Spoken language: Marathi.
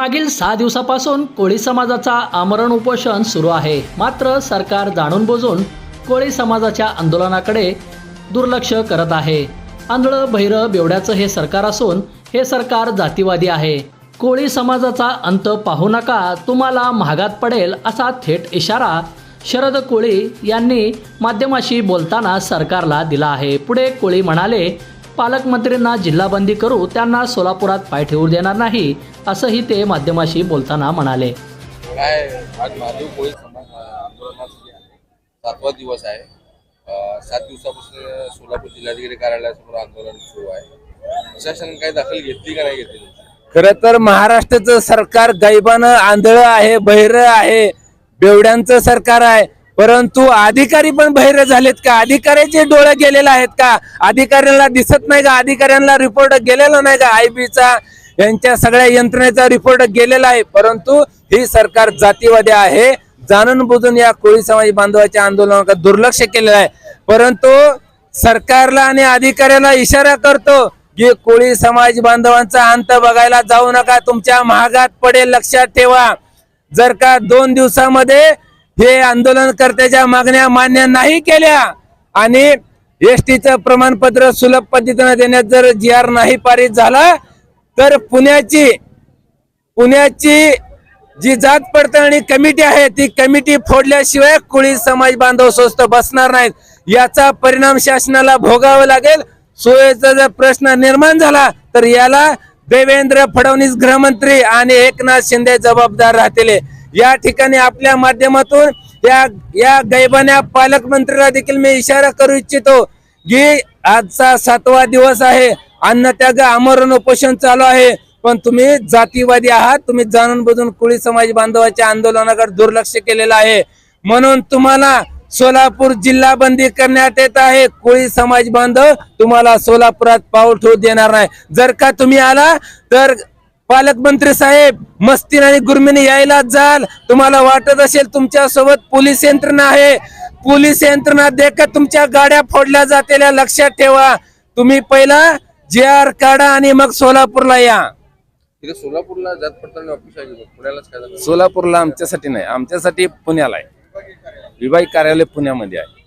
मागील सहा दिवसापासून कोळी समाजाचा आमरण उपोषण सुरू आहे. मात्र सरकार जाणून बुजून कोळी समाजाच्या आंदोलनाकडे दुर्लक्ष करत आहे. आंधळं भैरव बेवड्याचं हे सरकार असून हे सरकार जातीवादी आहे. कोळी समाजाचा अंत पाहू नका तुम्हाला महागात पडेल असा थेट इशारा शरद कोळी यांनी माध्यमाशी बोलताना सरकारला दिला आहे. पुढे कोळी म्हणाले पालकमंत्रींना जिल्हाबंदी करू त्यांना सोलापुरात पाय ठेवू देणार नाही असंही ते माध्यमाशी बोलताना म्हणाले. काय आज महादेव कोळी समाज अं, आंदोलनाचा जे आहे सातवा दिवस आहे. अं, सात दिवसापासून सोलापूर जिल्हाधिकारी कार्यालयासमोर आंदोलन सुरू आहे. प्रशासनाने काही दखल घेतली का नाही घेतली खर तर महाराष्ट्राचं सरकार गायबानं आंधळ आहे बहिर आहे बेवड्यांचं सरकार आहे. परंतु अधिकारी पण बहिरे झालेत का? अधिकाऱ्याचे डोळे गेलेले आहेत का? अधिकाऱ्यांना दिसत नाही का? अधिकाऱ्यांना रिपोर्ट गेलेला नाही का? आयबीचा यांच्या सगळ्या यंत्रणेचा रिपोर्ट गेलेला आहे. परंतु ही सरकार जातीवादी आहे. जाणून बुजून या कोळी समाज बांधवाच्या आंदोलनाकडे दुर्लक्ष केलेलं आहे. परंतु सरकारला आणि अधिकाऱ्याला इशारा करतो की कोळी समाज बांधवांचा अंत बघायला जाऊ नका. तुमच्या महागात पडेल. लक्षात ठेवा. जर का दोन दिवसामध्ये हे आंदोलनकर्त्याच्या मागण्या मान्य नाही केल्या. आणि एस टीचं प्रमाणपत्र सुलभ पद्धतीनं देण्यात जर जी आर नाही पारित झाला तर पुण्याची पुण्याची जी जात पडताळणी कमिटी आहे ती कमिटी फोडल्याशिवाय कुळी समाज बांधव स्वस्त बसणार नाहीत. याचा परिणाम शासनाला भोगावा लागेल. सोयीचा जर प्रश्न निर्माण झाला तर याला देवेंद्र फडणवीस गृहमंत्री आणि एकनाथ शिंदे जबाबदार राहतील. या ठिकाणी आपल्या माध्यमातून या या गैबान्या पालकमंत्रीला देखील मी इशारा करू इच्छितो की आजचा सातवा दिवस आहे. अन्नत्याग आमरण उपोषण चालू आहे. पण तुम्ही जातीवादी आहात. तुम्ही जाणून बुजून कुळी समाज बांधवाच्या आंदोलनाकडे दुर्लक्ष केलेलं आहे. म्हणून तुम्हाला सोलापूर जिल्हा बंदी करण्यात येत आहे. कोळी समाज बांधव तुम्हाला सोलापुरात पाऊल ठेवू देणार नाही. जर का तुम्ही आला तर पालकमंत्री साहेब मस्तीन आणि गुरमीने यायला जाल. तुम्हाला वाटत असेल तुमच्यासोबत पोलीस यंत्रणा आहे. पोलीस यंत्रणा देखत तुमच्या गाड्या फोडल्या जातेल्या लक्षात ठेवा. तुम्ही पहिला जे आर काढा आणि मग सोलापूरला या. सोलापूरला जात पडताना ऑफिस आहे? पुण्यालाच सोलापूरला आमच्यासाठी नाही आमच्यासाठी पुण्याला आहे. विभाग कार्यालय पुण्यामध्ये आहे.